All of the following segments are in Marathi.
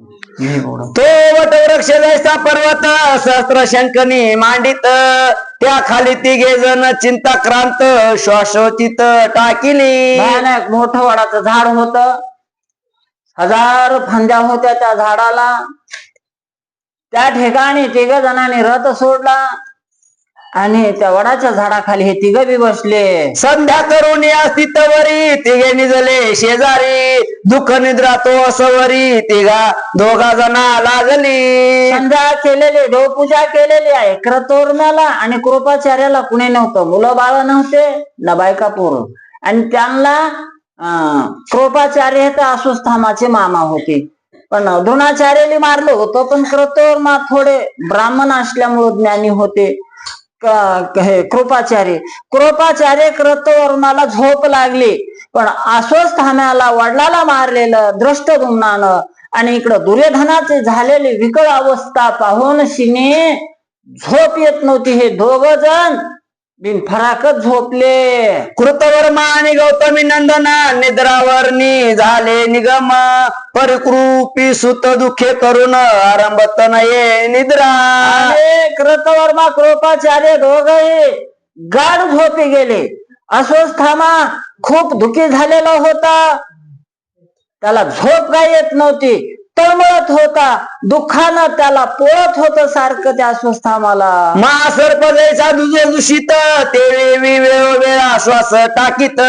तो वटवृक्ष जैसा पर्वत सहस्त्र शंकनी मांडित त्या खाली तिघे जण चिंताक्रांत श्वासोचित टाकिली मोठं वडाचं झाड होत. हजार फांद्या होत्या त्या झाडाला. त्या ठिकाणी तिघ जणांनी रथ सोडला. आणि त्या वडाच्या झाडाखाली हे तिघ बी बसले. संध्या करून या स्थितवरी तिघे निजले शेजारी दुःख निद्रा तो असवरी तिघा दोघा जना लागली. संध्या केलेली देवपूजा केलेली आहे. क्रतोर्म्याला आणि कृपाचार्याला कुणी नव्हतं. मुलं बाळ नव्हते ना बायका पोर. आणि त्यांना कृपाचार्य हे तर अस्वस्थामाचे मामा होते. पण द्रोणाचार्याला मारलं होतं पण क्रतोर्मा थोडे ब्राह्मण असल्यामुळे ज्ञानी होते. हे कृपाचार्य. कृपाचार्य क्रतोवर्माला झोप लागली. पण आश्वस्थानाला वडिलाला मारलेलं दृष्टदुम्नानं आणि इकडं दुर्योधनाचे झालेली विकळ अवस्था पाहून शिने झोप येत नव्हती. हे दोघ जण बिनफराकच झोपले. कृतवर्मा आणि गौतमी नंदना निद्रावरणी झाले निगम. परिकृपी सुत दुखे करून आरंभत नये निद्रा. कृतवर्मा कृपाचार्य दोघही गाढ झोपी गेले. अस्वस्थामा खूप दुखी झालेला होता. त्याला झोप काय येत नव्हती. तळमळत होता. दुःखानं त्याला पोळत होत सारखं त्या अस्वस्थामाला महासर्प जैसा दुजे दूषित. ते वेळी वेळोवेळा श्वास टाकीत.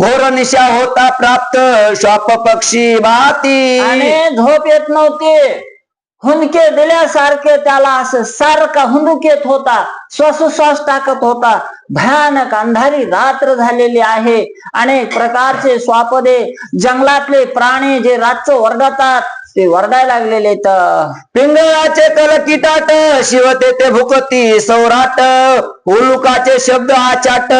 घोर निशा होता प्राप्त. श्वाप पक्षी भाती. आणि झोप येत नव्हती. हुंदके दिल्यासारखे त्याला असं सारखा हुंदूक येत होता. श्वासोश्वास टाकत होता. भयानक अंधारी रात्र झालेली आहे. अनेक प्रकारचे स्वापदे जंगलातले प्राणी जे रातचं वरडतात ते वरडाय लागलेले तर पिंगळाचे कलकिटाट शिवते ते भुकती सौराट उलुकाचे शब्द आचाट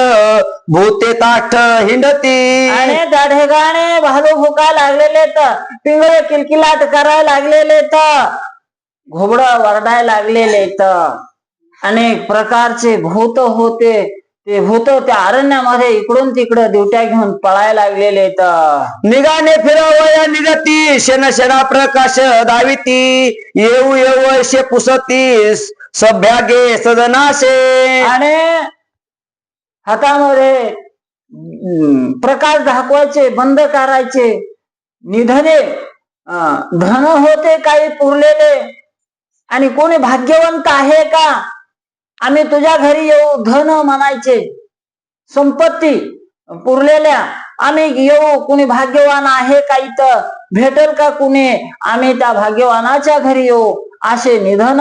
भूते ताठ हिंडती. आणि त्या भालू भुका लागलेले तर पिंगळे किलकिलाट करायला लागलेले तर घोबड वरडाय लागलेले तर अनेक प्रकारचे भूत होते. ते भूत त्या अरण्यामध्ये इकडून तिकडं दिवट्या घेऊन पळायला लागलेले निगाने फिरवया निगती क्षण क्षणा प्रकाश दाविती. येऊ येऊ ऐशे पुसती सभ्यागे सदनाशे आणि हातामध्ये प्रकाश दाखवायचे बंद करायचे. निधने धन होते काही पुरलेले. आणि कोणी भाग्यवंत आहे का? आम्ही तुझ्या घरी येऊ धन म्हणायचे. संपत्ती पुरलेल्या आम्ही येऊ कुणी भाग्यवान आहे का इथं? भेटेल का कुणी? आम्ही त्या भाग्यवानाच्या घरी येऊ. असे निधन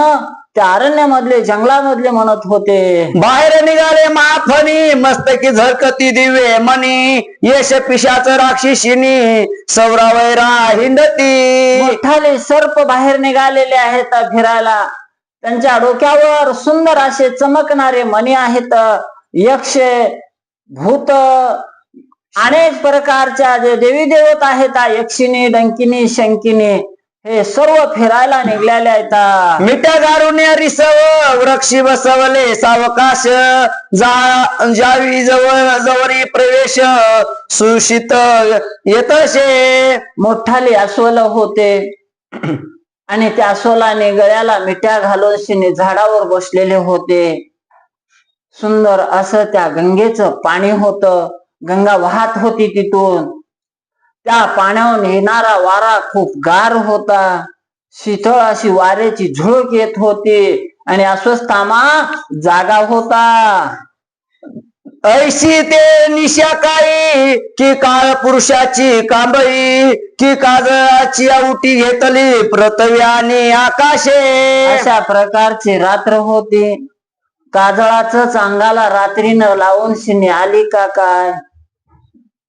त्या अरण्यामधले जंगलामधले म्हणत होते. बाहेर निघाले माफनी मस्तकी झरकती दिवे मनी यश पिशाच राक्षिशिनी सौरावैरा हिंडती. मोठाले सर्प बाहेर निघालेले आहेत फिरायला. त्यांच्या डोक्यावर सुंदर असे चमकणारे मणी आहेत. यक्ष भूत अनेक प्रकारच्या जे देवी देवत आहेत यक्षिणी डंकिनी शंकिनी हे सर्व फिरायला निघलेले आहेत. मिठ्या गारुण्य रिसव वृक्षी बसवले सावकाश जा जावी जवळ जवरी प्रवेश सुशित येतशे. मोठाले अस्वल होते. आणि त्या सोलाने गळ्याला मिठ्या घालून शिने झाडावर बसलेले होते. सुंदर असं त्या गंगेचं पाणी होत. गंगा वाहत होती तिथून. त्या पाण्यावर येणारा वारा खूप गार होता. शीतळ अशी वाऱ्याची झुळूक येत होती आणि अस्वस्थामा जागा होता. ऐशी ते निशा काळी की काळ पुरुषाची कांबळी की काजळाची आवटी घेतली पृथ्वी आणि आकाशे. अशा प्रकारची रात्र होती. काजळाच अंगाला रात्रीनं लावून शिनी आली का काय?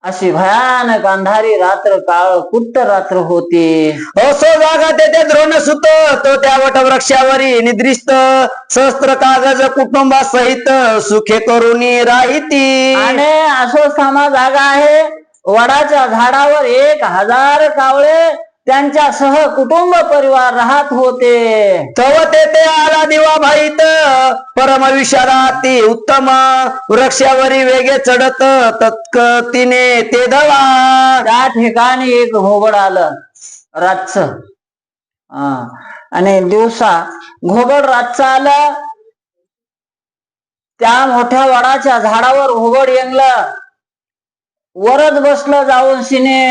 अशी भयानक अंधारी रात्र काळ कुट्ट रात्र होती. असो जागा तेथे द्रोण सुत तो त्या वटवृक्षावरी निद्रिस्त सहस्त्र कागज कुटुंबासहित सुखे करुणी राहिती. आणि असो सामा जागा आहे वडाच्या झाडावर एक हजार कावळे त्यांच्यासह कुटुंब परिवार राहत होते. तव तेथे आला दिवा भाईत. परम विशाराती उत्तम. वृक्षावरी वेगे चढत. तत्कतीने ते धवा त्या ठिकाणी एक घोबड आलं. रातच. आणि दिवसा घोबड रातचा आलं. त्या मोठ्या वडाच्या झाडावर घोबड येंगलं. वरच बसलं जाऊन शिने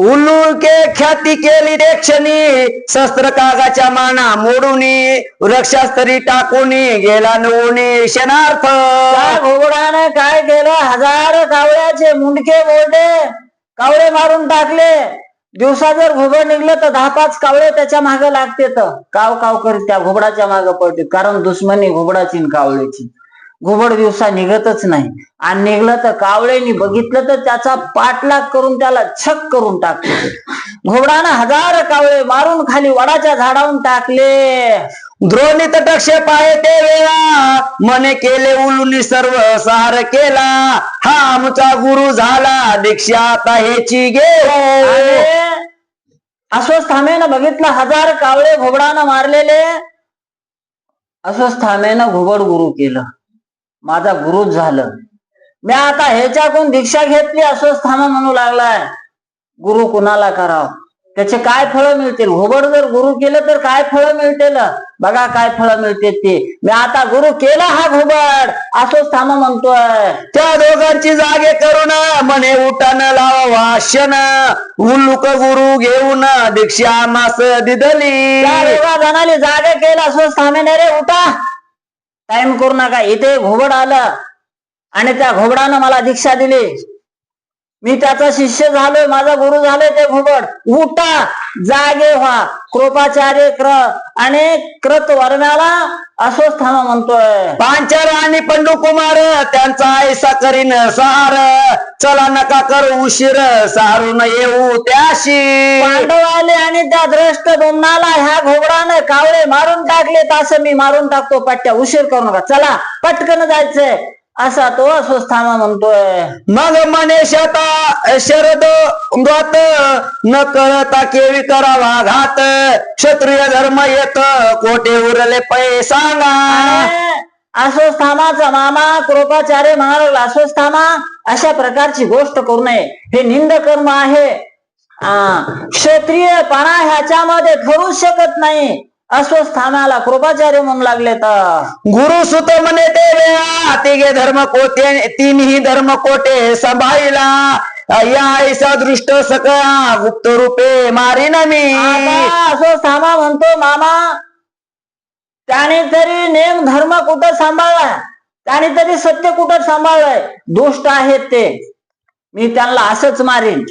उल्लू के ख्याती केली रे क्षणी. शस्त्र कागाच्या माना मोडूनी वृक्षास्तरी टाकूनी गेला नवनी क्षणार्थ. त्या घोबडाने काय केलं? हजार कावळ्याचे मुंडके मोडले कावळे मारून टाकले. दिवसा जर घोबड निघलं तर दहा पाच कावळे त्याच्यामागे लागते तर काव काव करीत त्या घोबडाच्या मागे पडते. कारण दुश्मनी घोबडाची आणि कावळ्याची घोबड दिवसा निघतच नाही. आणि निघलं तर कावळेनी बघितलं तर त्याचा पाठलाग करून त्याला छक करून टाकते घोबडानं हजार कावळे मारून खाली वडाच्या झाडावून टाकले. द्रोणी तटक्षे पाहे ते वेळा. मने केले उलुनी सर्व सार केला. हा आमचा गुरु झाला दीक्षा आता घेऊ. आणि अस्वस्थामेनं बघितलं हजार कावळे घोबडानं मारलेले. अस्वस्थामेनं घोबड गुरु केलं. माझा गुरुच झालं. मी आता ह्याच्याकडून दीक्षा घेतली अस्वस्थामा म्हणू लागलाय. गुरु कुणाला करावं? त्याचे काय फळं मिळतील? घोबड जर गुरु केलं तर काय फळं मिळतील? बघा काय फळं मिळतील ते. मी आता गुरु केला हा घोबड अस्वस्थामा म्हणतोय. त्या दोघांची जागे करून मने उठान लावा वाशन. उल्लुक गुरु घेऊन दीक्षा मास दिदली. त्या दोघा जागा केला अस्वस्थामेने रे उठा. टाइम करू नका. इथे घोबड आलं आणि त्या घोबडानं मला दीक्षा दिली. मी त्याचा शिष्य झालोय माझा गुरु झालोय ते घोबड. उठा जागे व्हा. कृपाचार्य क्र आणि कृत वर्म्याला अस्वस्थामा म्हणतोय. पांचाल आणि पंडू कुमार त्यांचा ऐसा करीन सार. चला नका करू उशीर सारून येऊ त्याशी. पांडव आले आणि त्या द्रष्ट बोमनाला ह्या घोबडानं कावळे मारून टाकले तसं मी मारून टाकतो पट्ट्या. उशीर करू नका. चला पटकन जायचंय. असा तो अस्वस्थामा म्हणतोय. मग मने शता शरद व्रत न करता केवी करावा घात. क्षत्रिय धर्म येत कोटे उरले पै सांगा. अस्वस्थामाचा मामा कृपाचार्य महाराज अस्वस्थामा अशा प्रकारची गोष्ट करू नये. हे निंद कर्म आहे. आ, क्षत्रिय पणा ह्याच्यामध्ये ठरूच शकत नाही. अस्वस्थामाला कृपाचार्य म्हणू लागले तर गुरु सुत म्हणे ते वेळा धर्म कोटे तिन्ही धर्म कोटे सांभाळिला या ऐसा दृष्ट सकळा गुप्त रूपे मारीन मी आता म्हणतो मामा त्याने तरी नेम धर्म कुठं सांभाळलाय त्याने तरी सत्य कुठं सांभाळलंय दुष्ट आहेत ते मी त्यांना असंच मारीन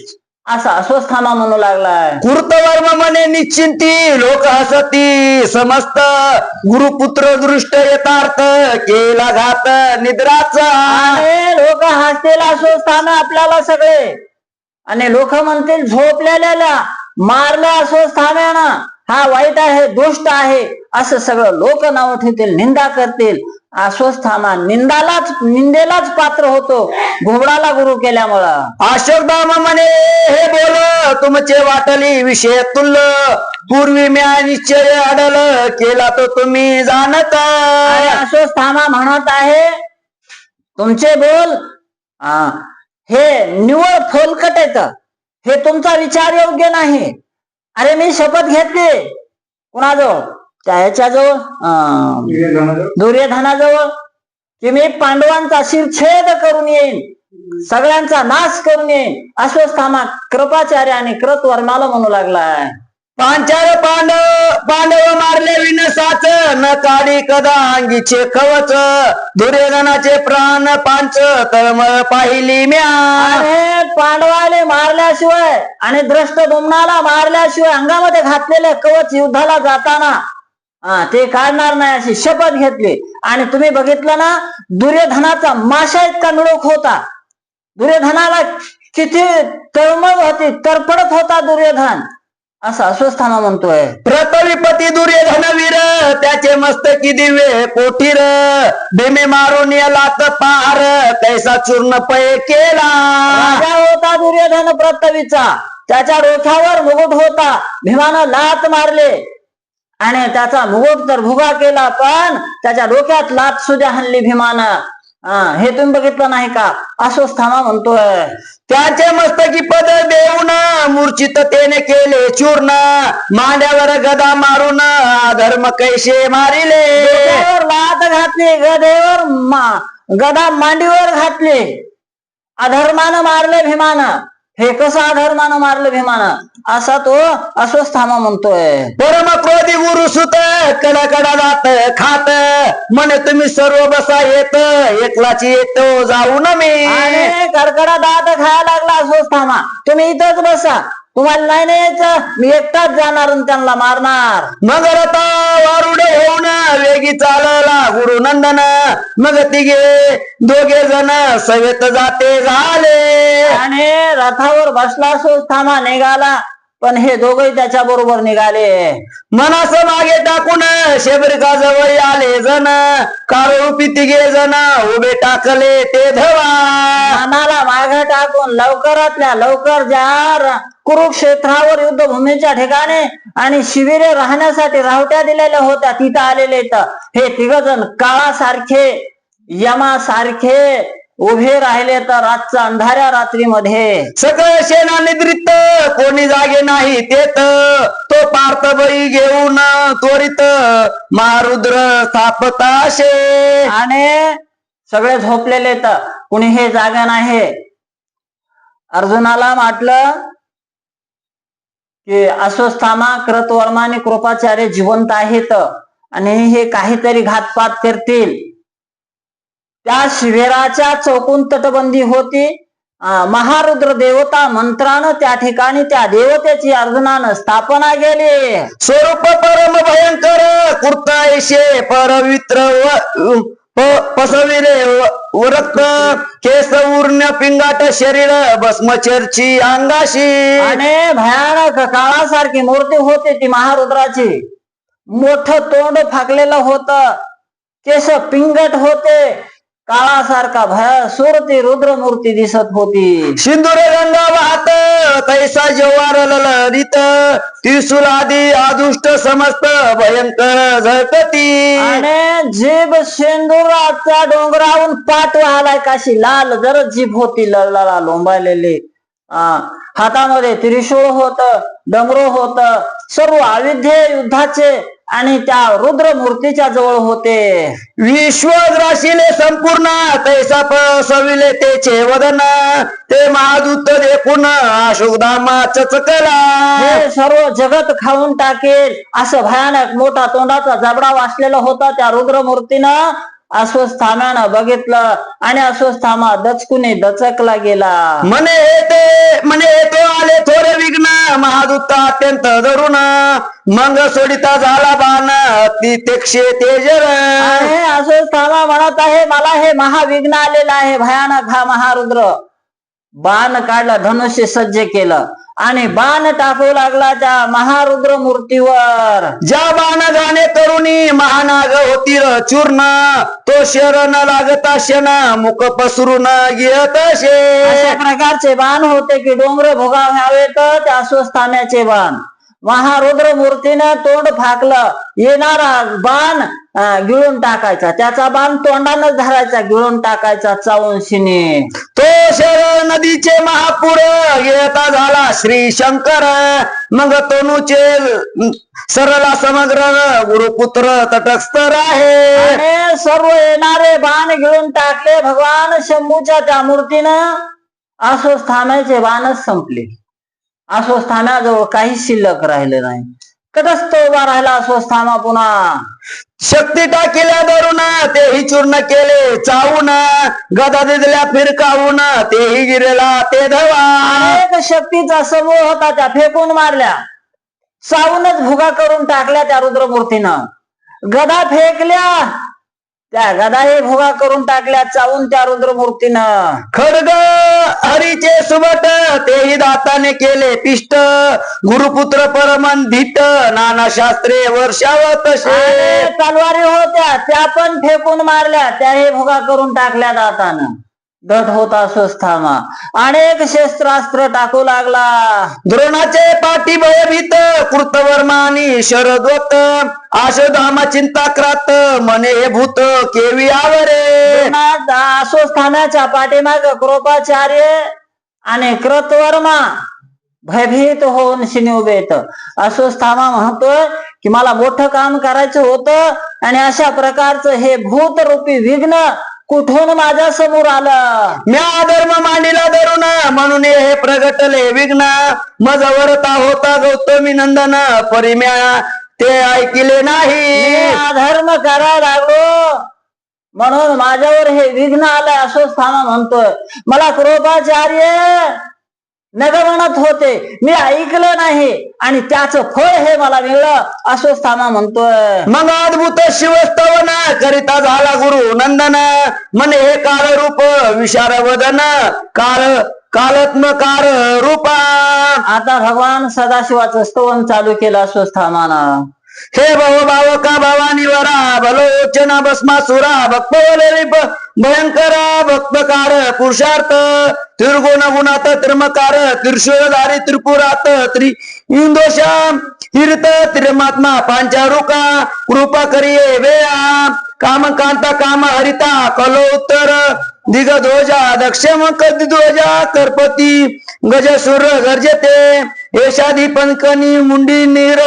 असा अस्वस्थामा म्हणू लागलाय. कृतवर्म म्हणे निश्चिंती लोक हसती समस्त गुरुपुत्र दृष्ट यथार्थ केला घात निद्राचा. आणि लोक हसतील अस्वस्थाना आपल्याला सगळे. आणि लोक म्हणतील झोपलेल्याला मारलं अस्वस्थाम्यानं. हा वाईट आहे दुष्ट आहे असं सगळं लोक नाव ठेवतील निंदा करतील. अस्वस्थामा निंदालाच निंदेलाच पात्र होतो. घोबडाला गुरु केल्यामुळं. अशोकदाम म्हणे हे बोल तुमचे वाटली विषय तुल्ल पूर्वी म्या निश्चय अडल केला तो तुम्ही जाणत. आणि अस्वस्थामा म्हणत आहे तुमचे बोल आ, हे निवळ फोलकट येत हे तुमचा विचार योग्य नाही. अरे मी शपथ घेतली. कुणाजवळ? त्या ह्याच्याजवळ अं, दुर्योधनाजवळ की मी पांडवांचा शिरछेद करून येईन सगळ्यांचा नाश करून येईन. अस्वस्थामा कृपाचार्य आणि कृत वर्माला म्हणू लागलाय. पांचार पांडव पांडव मारले विनसाच न काढी कदा अंगीचे कवच दुर्योधनाचे प्राण पांच तळमळ पाहिली म्या. पांडवाले मारल्याशिवाय आणि द्रष्ट डोमनाला मारल्याशिवाय अंगामध्ये घातलेले कवच युद्धाला जाताना हा, ते काढणार नाही अशी शपथ घेतली. आणि तुम्ही बघितलं ना दुर्योधनाचा माशा इतका मिळूक होता. दुर्योधनाला किती तळमळ होती तरफडत होता दुर्योधन. असं अस्वस्थाना म्हणतोय. प्रतविपती दुर्योधन वीर त्याचे मस्तकी दिवे कोठीर भीमे मारून लात पार कैसा चूर्ण पय केला. राजा होता दुर्योधन प्रतवीचा. त्याच्या डोक्यावर मुकुट होता. भीमानं लात मारले. आणि त्याचा मुकुट तर भुगा केला पण त्याच्या डोक्यात लात सुद्धा हल्ली भीमानं. हे तुम्ही बघितलं नाही का? अश्वस्थामा म्हणतोय. त्याचे मस्तकी पद देऊन मूर्छित तेने केले चूर्ण. मांड्यावर गदा मारून धर्म कैसे मारिले? लात घातली गदेवर मा- गदा मांडीवर घातली. अधर्मानं मारले भीमानं. हे कसं अधर्मानं मारलं भीमानं? असा तो अश्वस्थामा म्हणतोय. परम क्रोधी गुरु सुत कडा कडा जात खात. म्हणे तुम्ही सर्व बसा येत. एकलाची येतो जाऊ न मी कडकडा दात खायला लागला अश्वस्थामा तुम्ही इथंच बसा. तुम्हाला नाही नाही यायचं? मी एकटाच जाणार आणि त्यांना मारणार. मग रता वारुडे होऊन वेगी चालला गुरु नंदन. मग तिघे दोघे जण सवेत जाते झाले. आणि रथावर बसला अश्वस्थामा निघाला. पण हे दोघही त्याच्या बरोबर निघाले. मनास मागे टाकून शेबरिका जवळ आले जण. काळूपी तिघे जण उभे टाकले ते धवा. मनाला माग टाकून लवकरातल्या लवकर जा कुरुक्षेत्रावर युद्धभूमीच्या ठिकाणी आणि शिबिरे राहण्यासाठी रावट्या दिलेल्या होत्या तिथं आलेले तर हे तिघ जण काळासारखे यमासारखे उभे राहिले तर रातच्या अंधाऱ्या रात्रीमध्ये. सगळं सेना निद्रित कोणी जागे नाही तेत. तो पार्थबळी घेऊन त्वरित महारुद्र स्थापताशे आणि सगळे झोपलेले तर कुणी हे जागा नाही. अर्जुनाला म्हटलं की अश्वस्थामा आणि कृपाचार्य जिवंत आहेत आणि हे काहीतरी घातपात करतील. त्या शिबिराच्या चौकून तटबंदी होती. महारुद्र देवता मंत्रानं त्या ठिकाणी त्या देवतेची अर्जुनानं स्थापना केली. स्वरूप परम भयंकर कुर्ता परवित्र व पसविले व- रक्त केस उर्ण पिंगाट शरीर भस्मचर्ची अंगाशी. आणि भयानक काळासारखी मूर्ती होती ती महारुद्राची. मोठ तोंड फाकलेलं होत. केस पिंगट होते. काळासारखा भयासूर ती रुद्र मूर्ती दिसत होती. सिंदूर गंगा वाहत तैसा जवार ललित त्रिशूल आदी आदुष्ट समस्त भयंकर झळकती. आणि जीभ शेंदुराच्या डोंगरावून पाठ वाहलाय काशी लाल जर जीभ होती लळला लोंबायलेली आ, हातामध्ये त्रिशूळ होत डमरू होत सर्व अविध्य युद्धाचे आणि त्या रुद्र मूर्तीच्या जवळ होते. विश्वग्राशीले संपूर्ण तैसा पसविले तेचे वदन ते महादूत देखून अशोकधामा चचकला. हे सर्व जगत खाऊन टाकेल. असं भयानक मोठा तोंडाचा जबडा वाचलेला होता त्या रुद्र मूर्तीनं अस्वस्थाम्यानं बघितलं आणि अस्वस्थामा दचकुने दचकला गेला. म्हणे हे ते म्हणे हे तो आले थोडे विघ्न. महादूत अत्यंत धरून मग सोडिता झाला बाण. ती तेक्षे तेजर. आणि अस्वस्थामा म्हणत आहे मला हे महाविघ्न आलेलं आहे. भयानक हा महारुद्र. बाण काढला धनुष्य सज्ज केलं. आणि बाण टाकू लागला त्या महारुद्र मूर्तीवर ज्या बाण जाणे तरुणी महानाग होतील चूर्ण तो शरण लागता शन मुख पसरून घेत शे अशा प्रकारचे बाण होते की डोंगर भोगावे तर त्या अस्वस्थाम्याचे बाण. महारुद्र मूर्तीनं तोंड फाकलं. येणारा बाण गिळून टाकायचा. त्याचा बाण तोंडानं धरायचा गिळून टाकायचा चावून शिने तो शरण नदीचे महापूर येता झाला श्री शंकर. मग तनुचे सरला समग्र गुरुपुत्र तटस्थ आहे. सर्व येणारे बाण गिळून टाकले. भगवान शंभूच्या त्या मूर्तीनं. अस्वस्थाम्याचे बाणच संपले. अस्वस्थाम्याजवळ काही शिल्लक राहिले नाही. कटस्थ उभा राहिला अस्वस्थामा पुन्हा. शक्ती टाकिल्या धरून तेही चूर्ण केले. चावून गदा दिल्या फिरकावून तेही गिरेला ते धवा. अनेक शक्तीचा समूह होता त्या फेकून मारल्या. सावूनच भुगा करून टाकल्या त्या रुद्रमूर्तीनं. गदा फेकल्या त्या गदाही भुगा करून टाकल्या चावून त्या रुद्रमूर्तीनं. खडग हरीचे सुबट तेही दाताने केले पिष्ट. गुरुपुत्र परमन धीट नाना शास्त्रे वर्षावत तलवारी होत्या त्या पण फेकून मारल्या त्याही भुगा करून टाकल्या दातानं. दट होता अस्वस्थामा अनेक शस्त्रास्त्र टाकू लागला. द्रोणाचे पाठी भयभीत कृतवर्मानी शरदवत. आशोधामा चिंता क्रात मने हे भूत केवी आवरे. अस्वस्थानाच्या पाठीमाग कृपाचार्य आणि कृतवर्मा भयभीत होऊन शिनी उभे येत अस्वस्थामा म्हणतोय की मला मोठं काम करायचं होतं आणि अशा प्रकारचं हे भूत रूपी विघ्न कुठून माझ्यासमोर आलं? म्या धर्म मांडीला धरून म्हणून हे प्रगटले विघ्न. मज वरता होता गौतमी नंदन. परिम्या ते ऐकिले मी नाही अधर्म करायला लागलो. म्हणून माझ्यावर हे विघ्न आलंय अस्वस्थामा म्हणतोय. मला कृपाचार्य नग म्हणत होते. मी ऐकलं नाही आणि त्याचं फळ हे मला मिळलं अस्वस्थामा म्हणतोय. मग अद्भुत शिवस्तवन करिता झाला गुरु नंदन. म्हणे हे काळ रूप विशार वदन. काळ कालत्मकार रूपा. आता भगवान सदाशिवाचं स्तवन चालू केलं अस्वस्थामानं हे भव भाव का भवानी वरा भलोचना भस्मा सुरा भक्तवले भयंकरा भक्तकार पुरुषार्थ त्रिगुण गुणात त्रिमकार त्रिशूळधारी त्रिपुरात त्रि इंदोषा तीर्थ त्रिमात्मा पांचारुका कृपा करिये वेया काम कांता काम हरिता कलो उत्तर दिगध्वजा दक्षम ध्वजा करपती गजसुर गर्जते येशादी पंकनी मुंडी नीर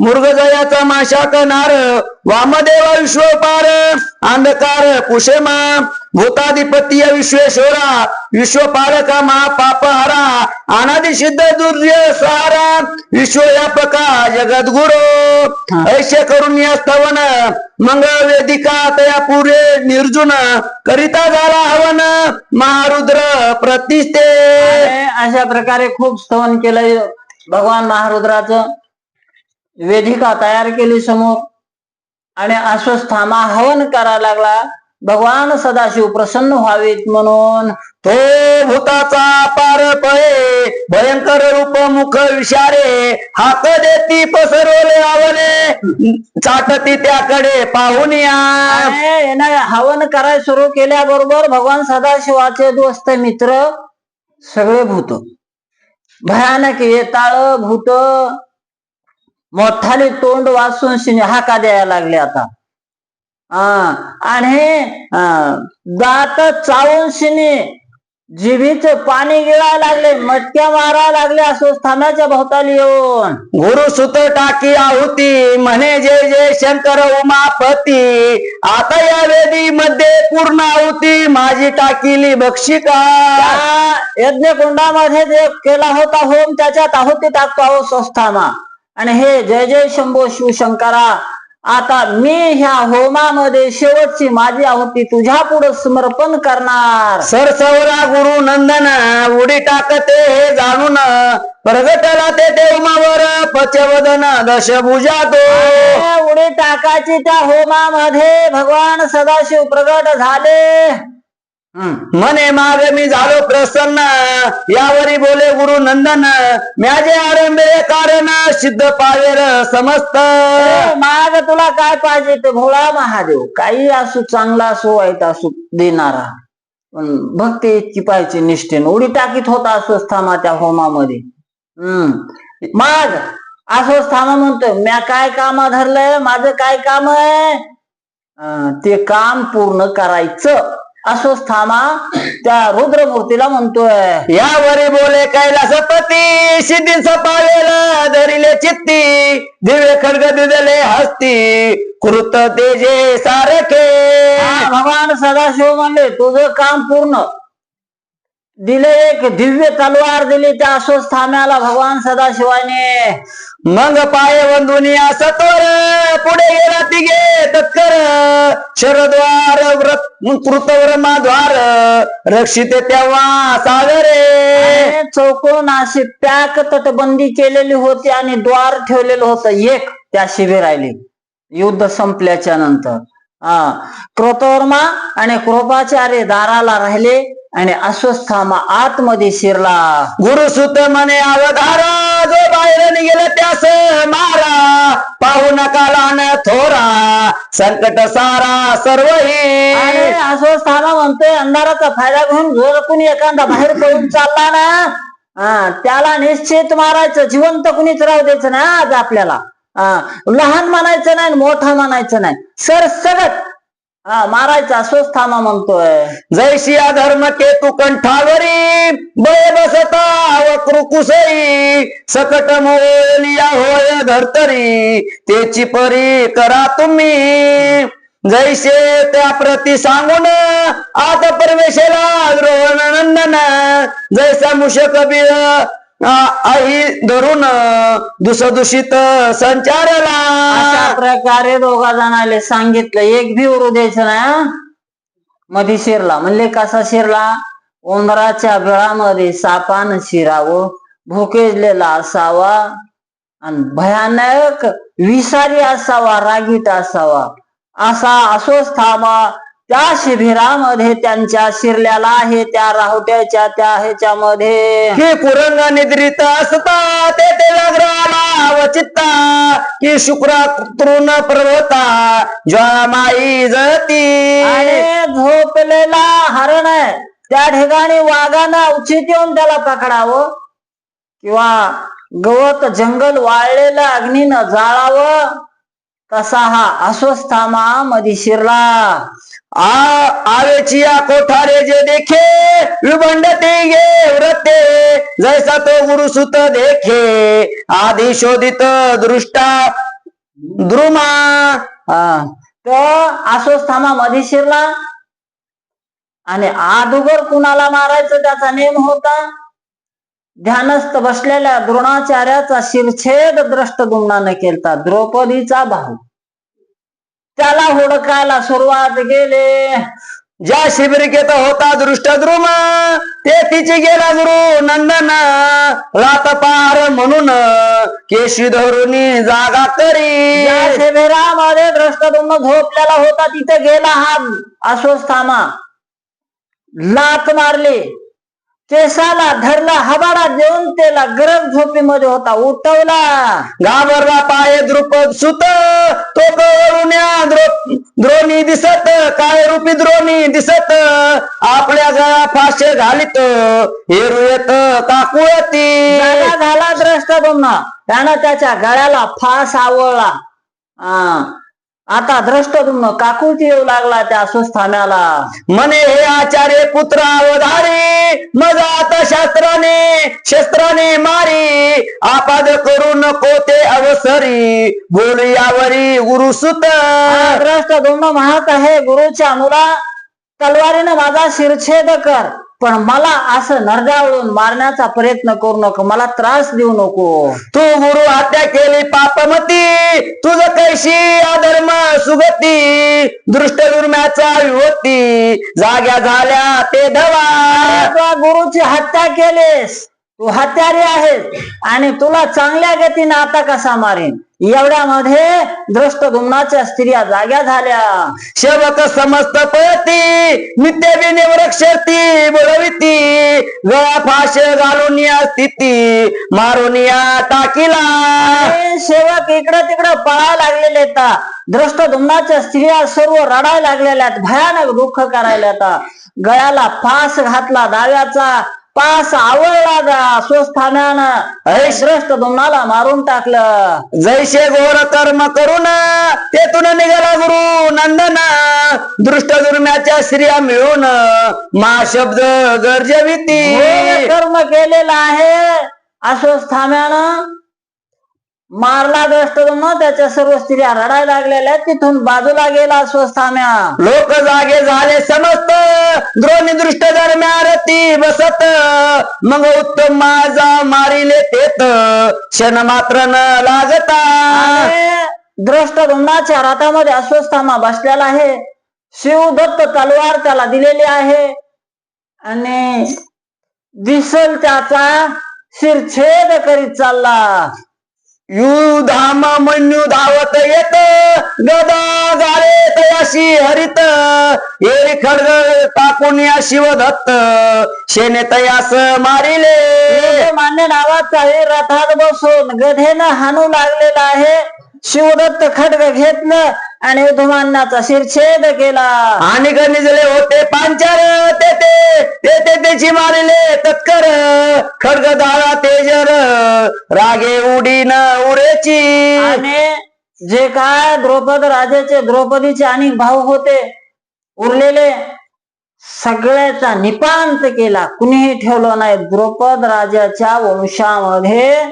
मृगजयाचा माशा नार वामदेवा विश्वपार अंधकार कुशेमा भूताधिपती विश्वेश्वरा विश्वपालका महापापहारा अनादि सिद्ध दुर्य सारा विश्वव्यापका जगद्गुरु। ऐसे करून या स्तवन मंगळ वेदिका तया पुरे निर्जुन करिता झाला हवन महारुद्र प्रतिष्ठे। अशा प्रकारे खूप स्तवन केलंय भगवान महारुद्राचं. वेदिका तयार केली समोर. आणि अस्वस्थामा हवन करायला लागला. भगवान सदाशिव प्रसन्न व्हावेत म्हणून. तो भूताचा पार पळे भयंकर रूप मुख विषारे हात देती पसरवले आवले चाटती त्याकडे पाहून या. हवन करायला सुरू केल्याबरोबर भगवान सदाशिवाचे दोस्त मित्र सगळे भूत. भयानक येताळ भूत मोठाली तोंड वाचून शिने हाका द्यायला लागले आता. आणि दात चावून शिने जिभीच पाणी गिळायला लागले मटक्या मारायला लागले अस्वस्थानाच्या भोवताली येऊन गुरु सुत टाकी आहुती म्हणे जय जय शंकर उमापती आता या वेदी मध्ये पूर्ण आहुती माझी टाकीली बक्षिका यज्ञकुंडामध्ये जे केला होता होम त्याच्यात आहुती टाकतो आहो संस्थामा आणि हे जय जय शंभो शिवशंकरा आता मी ह्या होमामध्ये शेवटची माझी आहुती तुझ्या पुढे समर्पण करणार. सरसवरा गुरु नंदन उडी टाकते हे जाणून प्रगटला ते देवमावर पचवदन दशभुजा तो. उडी टाकायची त्या होमामध्ये भगवान सदाशिव प्रगट झाले. हम्म. म्हणे माग मी झालो प्रसन्न. यावरी बोले गुरु नंदन. म्याजे आरंभे कारण सिद्ध पावेर समस्त. माग तुला काय पाहिजे ते भोळा महादेव. काही असू चांगला असो वाईट असू देणारा. पण भक्ती इतकी पाहिजे निष्ठेन. उडी टाकीत होता अस्वस्थामा त्या होमामध्ये. हम्म. माग अस्वस्थामा म्हणतोय म्या काय काम धरलंय? माझं काय काम आहे? ते काम पूर्ण करायचं. अस्वस्थामा त्या रुद्रमूर्तीला म्हणतोय. यावरी बोले कैलासपती सिद्धींच पावेल धरिले चित्ती दिव्य खडग दिदले हस्ती कृत तेजे सारखे. भगवान सदाशिव म्हणले तुझं काम पूर्ण. दिले एक दिव्य तलवार दिली त्या अस्वस्थाम्याला भगवान सदाशिवाने. मग पाय वंदुनिया सत्वर पुढे गेला तिघे तत्कर शरद्वार व्रत कृतवर्माद्वार रक्षित तेव्हा सागरे. चौकोन अशी पॅक तटबंदी केलेली होती आणि द्वार ठेवलेलं होतं. एक त्या शिबिरायली युद्ध संपल्याच्या नंतर. हा. कृतवर्मा आणि कृपाचार्य दाराला राहिले. आणि अस्वस्थामा आतमध्ये शिरला. गुरुसुत म्हणे अवधारा जो बाहेर निघेल त्यास मारा. पाहू नका लान थोरा. संकट सारा सर्व आणि हे अस्वस्थाना म्हणतोय अंधाराचा फायदा घेऊन जर कुणी एखादा बाहेर पडून चालला ना हा, त्याला निश्चित मारायचं जिवंत कुणीच राहू द्यायचं ना आज आपल्याला. हा, लहान म्हणायचं नाही आणि मोठा म्हणायचं नाही. सरसगट हा मारायचं अस्वस्थामा म्हणतोय. जैशी धर्म केतू कंठावरी बळे बसता वक्र कुसई सकट मोलिया होय धरतरी तेची परी करा तुम्ही. जैसे त्या प्रती सांगून आत परमेशला नंदन. जैसा मुशक बिळ आई धरून दुसदूषित संचारला. अशा प्रकारे दोघा जणाले सांगितलं एक बी उरू द्यायचं ना मधी शिरला. म्हणले कसा शिरला? उंदराच्या बिळामध्ये सापान शिरावं भुकेजलेला असावा आणि भयानक विषारी असावा रागीट असावा. असा अस्वस्थामा त्या शिबिरामध्ये त्यांच्या शिरल्याला आहे त्या राहुट्याच्या त्या ह्याच्यामध्ये. की कुरंग निद्रित असता ते ते व्याघ्राला वचित्ता की शुक्रा तृण पर्वता ज्वामाई जळती. आणि झोपलेला हरण आहे त्या ठिकाणी वाघानं उचित येऊन त्याला पकडावं. किंवा गवत जंगल वाळलेलं अग्नीनं जाळावं. तसा हा अस्वस्थामा मधी शिरला. आ आवेची या कोठारे जे देखे विभंडते गे व्रते. जैसा तो गुरुसुत देखे आधी शोधित दृष्टा द्रुमा. तो अस्वस्थामा मधी शिरला. आणि आदुगर कुणाला मारायचं त्याचा नेम होता? ध्यानस्थ बसलेल्या द्रोणाचार्याचा शिरछेद द्रष्ट दुमनानं केलता. द्रौपदीचा भाऊ. त्याला हुडकायला सुरुवात गेले ज्या शिबिरिकेत होता दृष्ट द्रुम ते तिची गेला गुरु नंदन. लात पार म्हणून केशी धरुनी जागा करी. या शिबिरामध्ये दृष्टद्रुम झोपलेला होता तिथे गेला हा अस्वस्थामा लात मारली. केसाला धरला हबाडा देऊन त्याला गरज झोपीमध्ये होता उठवला. घाबरला पाय द्रुपद सुत तो कवरुण्या द्रो द्रोणी दिसत काय रूपी द्रोणी दिसत आपल्या गळा फाशे घालित हेरू येत काकुळती. झाला द्रष्टदुम्न त्यानं त्याच्या गळ्याला फास आवळला. हा. आता द्रष्टदुम्न काकुळती येऊ लागला त्या अस्वस्थाम्याला म्हणे हे आचार्य पुत्र अवधारी मग आता शास्त्राने शस्त्राने मारी आपाद करू नको ते अवसरी बोलू यावरी गुरुसुत ग्रस्त दोन म्हणत आहे गुरुच्या मुला तलवारीनं माझा शिरछेद कर. पण मला असं नरडावळून मारण्याचा प्रयत्न करू नको मला त्रास देऊ नको. तू गुरु हत्या केली पापमती. तुझ कैशी अधर्म सुगती. दृष्ट दुर्म्याचा विभूती. जाग्या झाल्या ते धवा. गुरुची हत्या केलीस. तू हत्यारी आहेस आणि तुला चांगल्या गतीने आता कसा मारेन? एवढ्यामध्ये दृष्ट दुमनाच्या स्त्रिया जाग्या झाल्या. सेवक समस्त पळती नित्य वृक्षती बोलविती गळा फाश घालून या स्थिती मारून या टाकीला. सेवक इकडं तिकडं पळायला लागलेले दृष्ट दुमनाच्या स्त्रिया सर्व रडायला लागलेल्या भयानक दुःख करायला आता गळ्याला फास घातला दाव्याचा पास आवळला गा स्वस्थानानं. दृष्ट दुमनाला मारून टाकलं. जैसे घोर कर्म करून तेथून निघाला गुरु नंदन. दृष्ट दुर्म्याच्या स्त्रिया मिळून मा शब्द गरजविती. हे कर्म केलेलं आहे. अस्वस्थाम्यानं मारला दृष्ट दुमन त्याच्या सर्व स्त्रिया रडायला लागलेल्या. तिथून बाजूला गेला अस्वस्थाम्या. लोक जागे झाले समस्त. द्रोणी दृष्ट दरम्यान बसत. मग उत्तम माझा मारिले तेत. क्षण मात्र न लागता धुंडाच्या रथामध्ये अस्वस्थामा बसलेला आहे. शिवदत्त तलवार त्याला दिलेली आहे. आणि दिसल त्याचा शिरछेद करीत चालला. युधाम मन्यू धावत येत गदा गारे तयाशी हरित येरी खडग टाकून या शिवदत्त शेने तयास मारिले. मान्य नावाचा हे रथात बसून गधेनं हाणू लागलेला आहे. शिवदत्त खडग घेतन आणि उद्धमानाचा शिरछेद केला. आणि निजले होते पांचार ते ते ते ते त्याची मारिले तत्कर खडग दाळा तेजर रागे उडीन उरेची. आणि जे काय द्रौपद राजाचे द्रौपदीचे अनेक भाऊ होते उरलेले सगळ्याचा निपांत केला. कुणीही ठेवलं नाही. द्रौपद राजाच्या वंशामध्ये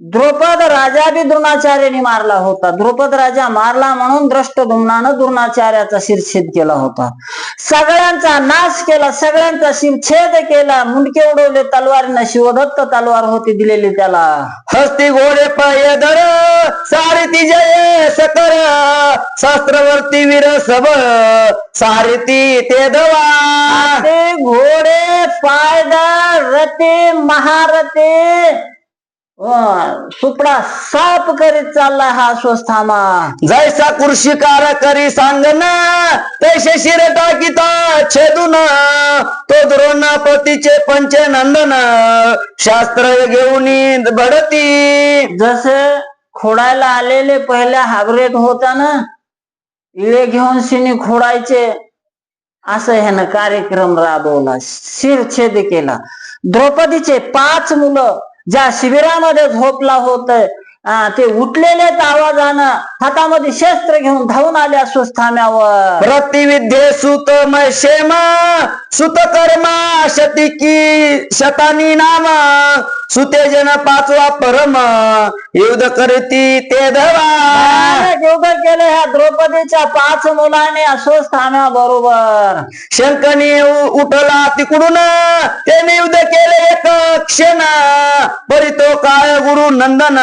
द्रौपद राजा बी द्रोणाचार्याने मारला होता. द्रौपद राजा मारला म्हणून द्रष्टदुम्नानं द्रोणाचार्याचा शिरछेद केला होता. सगळ्यांचा नाश केला सगळ्यांचा शिरछेद केला. मुंडके उडवले तलवारीनं शिवदत्त तलवार होती दिलेली त्याला. हस्ती घोडे पाय धर सारथी जय सकर शास्त्रवर्ती वीर सब सारथी ते दवा. ते घोडे पायदळ रते महारते सुपडा साप करीत चालला हा स्वस्थामा. जैसा कृषी कार सांगन तैसे शिर टाकीता छेदून तो द्रोणापतीचे पंचनंदन शास्त्र घेऊन बढती जसे खोडायला आलेले पहिल्या हाबरेट होता ना इळे घेऊन शिनी खोडायचे असं ह्यानं कार्यक्रम राबवला शिरछेद केला. द्रौपदीचे पाच मुलं ज्या शिबिरामध्ये झोपला होत ते उठलेल्याच आवाजानं हातामध्ये शस्त्र घेऊन धावून आल्या सुस्थाम्यावर प्रतिविद्ये सुत मैशेमा सुत कर्मा शतिकी शतानी नामा सुतेजन पाचवा परम युद्ध करती ते धवा युद्ध केले ह्या द्रौपदीच्या पाच मुलाने अस्वस्थाम्या बरोबर शंकनी उठला तिकडून त्याने युद्ध केले एक क्षण. परितो काय गुरु नंदन.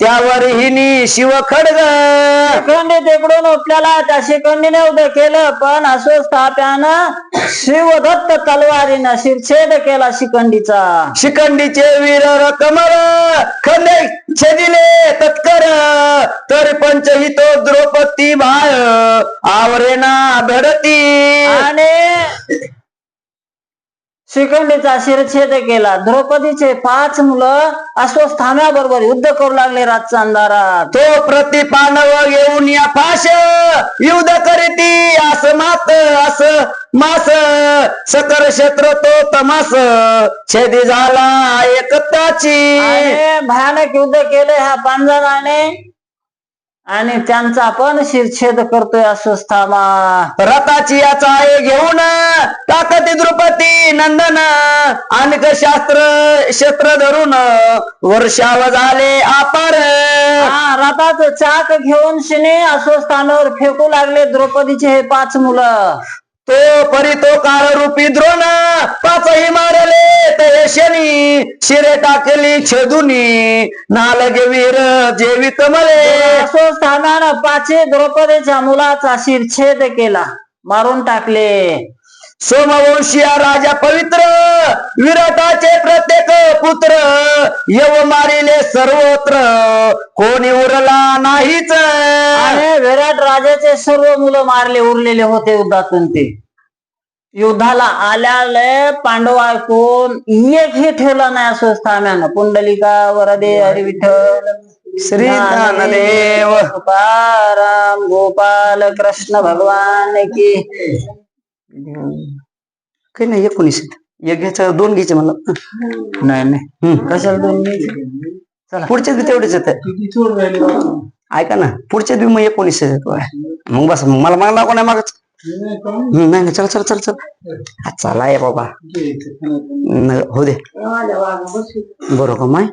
त्यावर हिनी शिव खडग. शिखंडी तिकडून उठलेला त्या शिखंडीने युद्ध केलं पण अस्वस्थाप्यानं शिवदत्त तलवारीनं शिरछेद केला शिखंडीचा शिखंडीचे वीर कमल खंदे छेदिले तत्कर. तरी पंचहितो द्रौपदी भाय आवरेना भडती. आणि शिखंडीचा शिरछेद केला. द्रौपदीचे पाच मुलं अस्वस्थाम्या बरोबर युद्ध करू लागले अंधारात तो प्रति पांडव घेऊन या फाश युद्ध करीती आस मात आस मास. सकल क्षेत्र तो तमास छेदी झाला एकताची. भयानक युद्ध केले ह्या पांजराने आणि त्यांचा पण शिरछेद करतोय अस्वस्थामा रथाची याचा आहे घेऊन टाकती द्रुपदी नंदन. अनेक शास्त्र क्षेत्र धरून वर्षाव झाले अपार. हा रथाचं चाक घेऊन शिने अस्वस्थानावर फेकू लागले द्रौपदीचे हे पाच मुलं. तो परी तो काळरूपी द्रोण पाचही मारले ते शनी शिरे टाकली छेदुनी नालगे वीर जेवित मले. अस्वस्थानानं पाचे द्रौपदीच्या मुलाचा शिरछेद केला मारून टाकले. सोमवंशी राजा पवित्र विराटाचे प्रत्येक पुत्र यव मारिले सर्वत्र. कोणी उरला नाहीच. आणि विराट राजाचे सर्व मुलं मारले उरलेले होते युद्धातून ते. युद्धाला आल्याले पांडव ऐकून एकही ठेवला नाही अस्वस्थाम्यानं पुंडलिका वरदे हरी विठ्ठल श्री ज्ञानदेव गोपाराम गोपाल कृष्ण भगवान की काही नाही एकोणीस एक घ्यायचं दोन घ्यायचे मला नाही नाही. कशाला दोन पुढचे बी तेवढेच येत ऐका ना पुढचे बी मग एकोणीस. मग बस मग मला मागला कोणा मागच. नाही नाही चल चल चल चल. चला ये बाबा. हो दे. बरोबर माय.